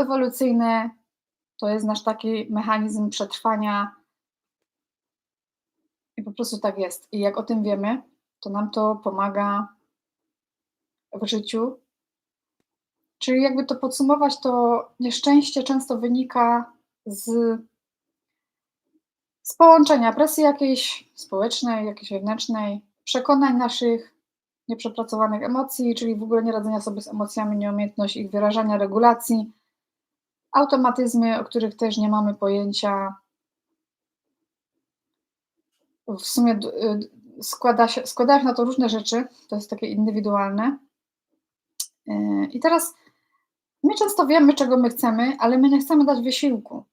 ewolucyjne to jest nasz taki mechanizm przetrwania. I po prostu tak jest. I jak o tym wiemy, to nam to pomaga w życiu. Czyli jakby to podsumować, to nieszczęście często wynika z, z połączenia presji jakiejś społecznej, jakiejś wewnętrznej, przekonań naszych, nieprzepracowanych emocji, czyli w ogóle nie radzenia sobie z emocjami, nieumiejętność ich wyrażania, regulacji, automatyzmy, o których też nie mamy pojęcia. W sumie y, składa się, się na to różne rzeczy, to jest takie indywidualne. Y, I teraz my często wiemy, czego my chcemy, ale my nie chcemy dać wysiłku.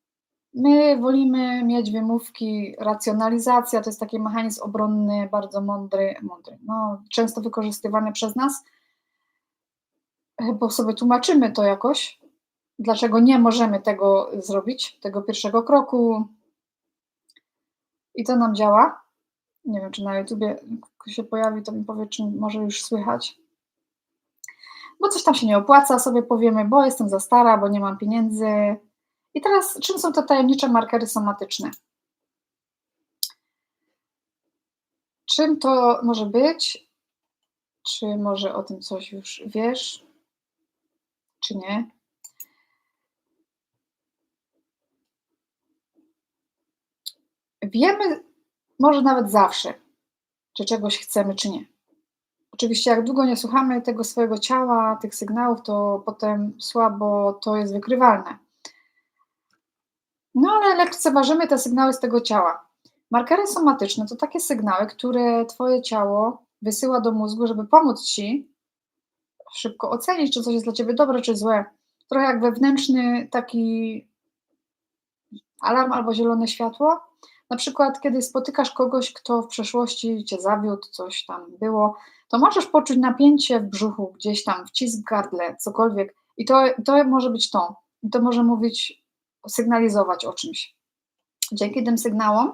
My wolimy mieć wymówki, racjonalizacja to jest taki mechanizm obronny, bardzo mądry, mądry no, często wykorzystywany przez nas, bo sobie tłumaczymy to jakoś, dlaczego nie możemy tego zrobić, tego pierwszego kroku. I to nam działa. Nie wiem, czy na YouTubie się pojawi, to mi powie, czy może już słychać. Bo coś tam się nie opłaca, sobie powiemy, bo jestem za stara, bo nie mam pieniędzy, i teraz, czym są te tajemnicze markery somatyczne? Czym to może być? Czy może o tym coś już wiesz, czy nie? Wiemy może nawet zawsze, czy czegoś chcemy, czy nie. Oczywiście, jak długo nie słuchamy tego swojego ciała, tych sygnałów, to potem słabo to jest wykrywalne. No ale lekceważymy te sygnały z tego ciała. Markery somatyczne to takie sygnały, które Twoje ciało wysyła do mózgu, żeby pomóc Ci szybko ocenić, czy coś jest dla Ciebie dobre, czy złe. Trochę jak wewnętrzny taki alarm albo zielone światło. Na przykład, kiedy spotykasz kogoś, kto w przeszłości Cię zawiódł, coś tam było, to możesz poczuć napięcie w brzuchu, gdzieś tam, wcisk w gardle, cokolwiek. I to, to może być to. I to może mówić sygnalizować o czymś. Dzięki tym sygnałom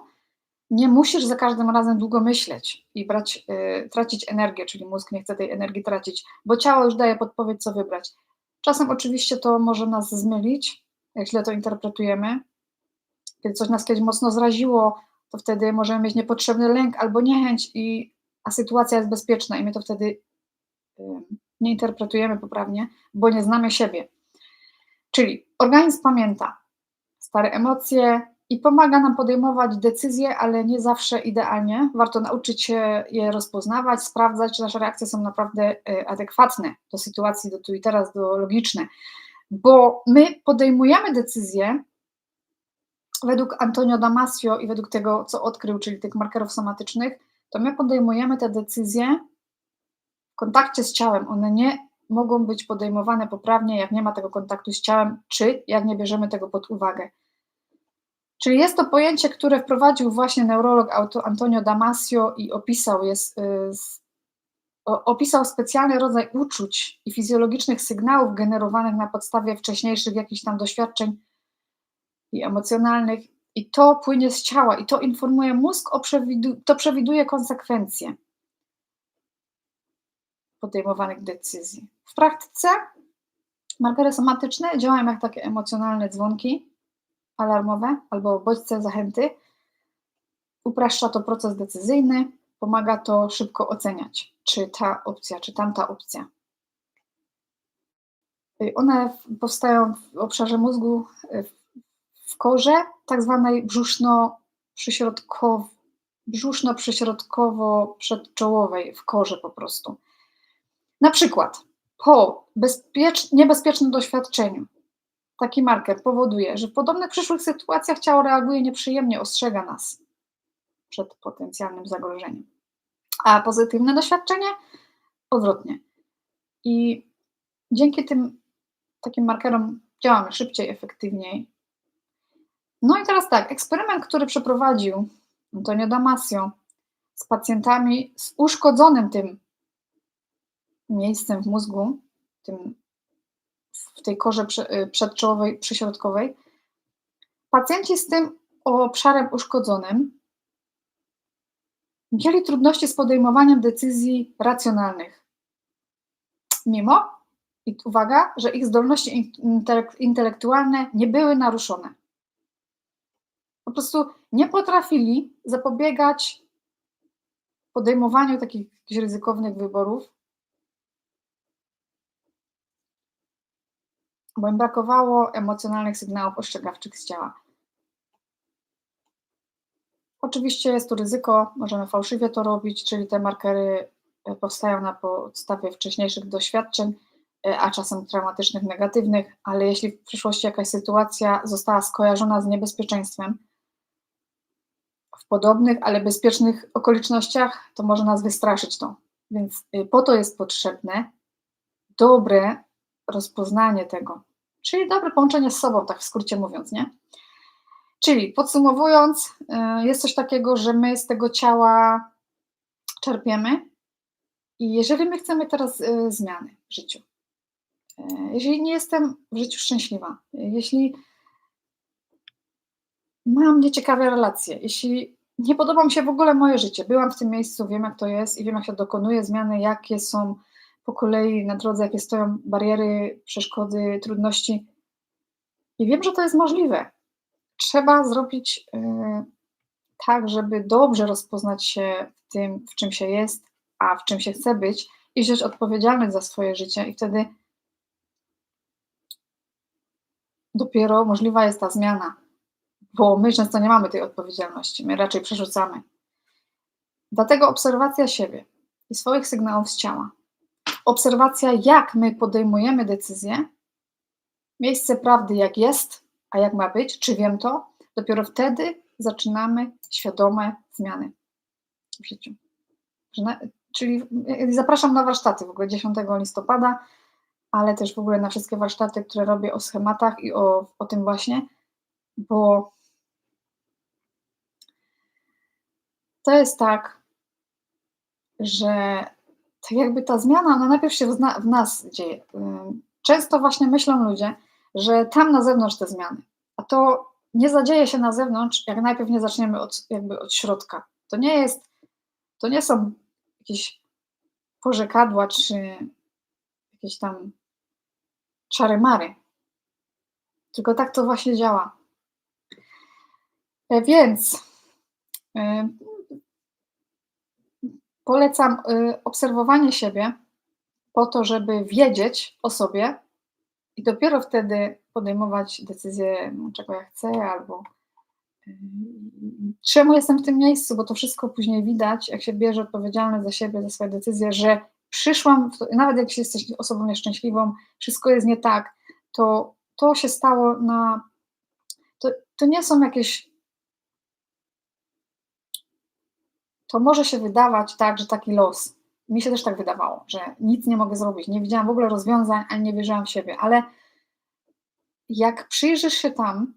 nie musisz za każdym razem długo myśleć i brać, y, tracić energię, czyli mózg nie chce tej energii tracić, bo ciało już daje podpowiedź, co wybrać. Czasem oczywiście to może nas zmylić, źle to interpretujemy. Kiedy coś nas kiedyś mocno zraziło, to wtedy możemy mieć niepotrzebny lęk albo niechęć, i, a sytuacja jest bezpieczna i my to wtedy nie interpretujemy poprawnie, bo nie znamy siebie. Czyli organizm pamięta, stare emocje i pomaga nam podejmować decyzje, ale nie zawsze idealnie. Warto nauczyć się je rozpoznawać, sprawdzać, czy nasze reakcje są naprawdę e, adekwatne do sytuacji, do tu i teraz, do logiczne. Bo my podejmujemy decyzje według Antonio Damasio i według tego, co odkrył, czyli tych markerów somatycznych, to my podejmujemy te decyzje w kontakcie z ciałem. One nie mogą być podejmowane poprawnie, jak nie ma tego kontaktu z ciałem, czy jak nie bierzemy tego pod uwagę. Czyli jest to pojęcie, które wprowadził właśnie neurolog Antonio Damasio i opisał, jest, y, opisał specjalny rodzaj uczuć i fizjologicznych sygnałów generowanych na podstawie wcześniejszych jakichś tam doświadczeń i emocjonalnych. I to płynie z ciała i to informuje mózg, o przewidu to przewiduje konsekwencje podejmowanych decyzji. W praktyce markery somatyczne działają jak takie emocjonalne dzwonki alarmowe albo bodźce zachęty. Upraszcza to proces decyzyjny, pomaga to szybko oceniać, czy ta opcja, czy tamta opcja. Y, one powstają w obszarze mózgu y, w korze, tak zwanej brzuszno-przyśrodkowo, brzuszno-przyśrodkowo-przedczołowej, w korze po prostu. Na przykład po bezpiecz, niebezpiecznym doświadczeniu taki marker powoduje, że w podobnych przyszłych sytuacjach ciało reaguje nieprzyjemnie, ostrzega nas przed potencjalnym zagrożeniem. A pozytywne doświadczenie odwrotnie. I dzięki tym takim markerom działamy szybciej, efektywniej. No i teraz tak, eksperyment, który przeprowadził Antonio Damasio z pacjentami z uszkodzonym tym miejscem w mózgu, tym, w tej korze y, przedczołowej, przyśrodkowej, pacjenci z tym obszarem uszkodzonym mieli trudności z podejmowaniem decyzji racjonalnych. Mimo, I uwaga, że ich zdolności intelek intelektualne nie były naruszone. Po prostu nie potrafili zapobiegać podejmowaniu takich ryzykownych wyborów, bo im brakowało emocjonalnych sygnałów ostrzegawczych z ciała. Oczywiście jest tu ryzyko, możemy fałszywie to robić, czyli te markery e, powstają na podstawie wcześniejszych doświadczeń, e, a czasem traumatycznych, negatywnych, ale jeśli w przyszłości jakaś sytuacja została skojarzona z niebezpieczeństwem, podobnych, ale bezpiecznych okolicznościach, to może nas wystraszyć to. Więc y, po to jest potrzebne dobre rozpoznanie tego, czyli dobre połączenie z sobą, tak w skrócie mówiąc, nie? Czyli podsumowując, y, jest coś takiego, że my z tego ciała czerpiemy i jeżeli my chcemy teraz y, zmiany w życiu, jeżeli nie jestem w życiu szczęśliwa, jeśli mam nieciekawe relacje, jeśli nie podoba mi się w ogóle moje życie, byłam w tym miejscu, wiem jak to jest i wiem jak się dokonuje zmiany, jakie są po kolei na drodze, jakie stoją bariery, przeszkody, trudności. I wiem, że to jest możliwe. Trzeba zrobić yy, tak, żeby dobrze rozpoznać się w tym, w czym się jest, a w czym się chce być i wziąć odpowiedzialność za swoje życie, i wtedy dopiero możliwa jest ta zmiana bo my często nie mamy tej odpowiedzialności, my raczej przerzucamy. Dlatego obserwacja siebie i swoich sygnałów z ciała, obserwacja, jak my podejmujemy decyzje, miejsce prawdy, jak jest, a jak ma być, czy wiem to, dopiero wtedy zaczynamy świadome zmiany w życiu. Czyli zapraszam na warsztaty w ogóle 10 listopada, ale też w ogóle na wszystkie warsztaty, które robię o schematach i o, o tym właśnie, bo to jest tak, że tak jakby ta zmiana, ona najpierw się w, nas dzieje. Często właśnie myślą ludzie, że tam na zewnątrz te zmiany, a to nie zadzieje się na zewnątrz, jak najpierw nie zaczniemy od, jakby od środka. To nie jest, to nie są jakieś porzekadła czy jakieś tam czary-mary. Tylko tak to właśnie działa. E, więc Polecam y, obserwowanie siebie po to, żeby wiedzieć o sobie i dopiero wtedy podejmować decyzję, no, czego ja chcę, albo y, czemu jestem w tym miejscu, bo to wszystko później widać, jak się bierze odpowiedzialność za siebie, za swoje decyzje, że przyszłam, nawet jak jesteś osobą nieszczęśliwą, wszystko jest nie tak, to to się stało na. To, to nie są jakieś to może się wydawać tak, że taki los. Mi się też tak wydawało, że nic nie mogę zrobić, nie widziałam w ogóle rozwiązań, ani nie wierzyłam w siebie, ale jak przyjrzysz się tam,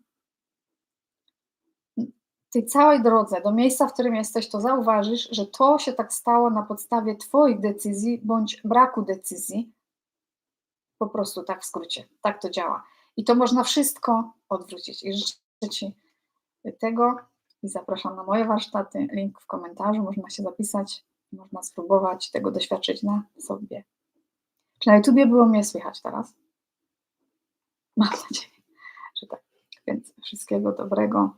tej całej drodze do miejsca, w którym jesteś, to zauważysz, że to się tak stało na podstawie Twoich decyzji bądź braku decyzji. Po prostu tak w skrócie, tak to działa. I to można wszystko odwrócić. I życzę Ci tego, i zapraszam na moje warsztaty. Link w komentarzu, można się zapisać, można spróbować tego doświadczyć na sobie. Czy na YouTubie było mnie słychać teraz? Mam nadzieję, że tak. Więc wszystkiego dobrego.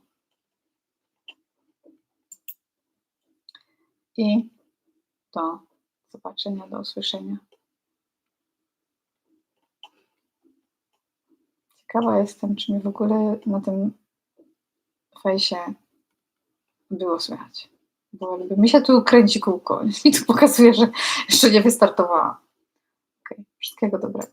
I do zobaczenia, do usłyszenia. Ciekawa jestem, czy mi w ogóle na tym fejsie było słychać. Bo mi się tu kręci kółko i tu pokazuje, że jeszcze nie wystartowała. Okay. Wszystkiego dobrego.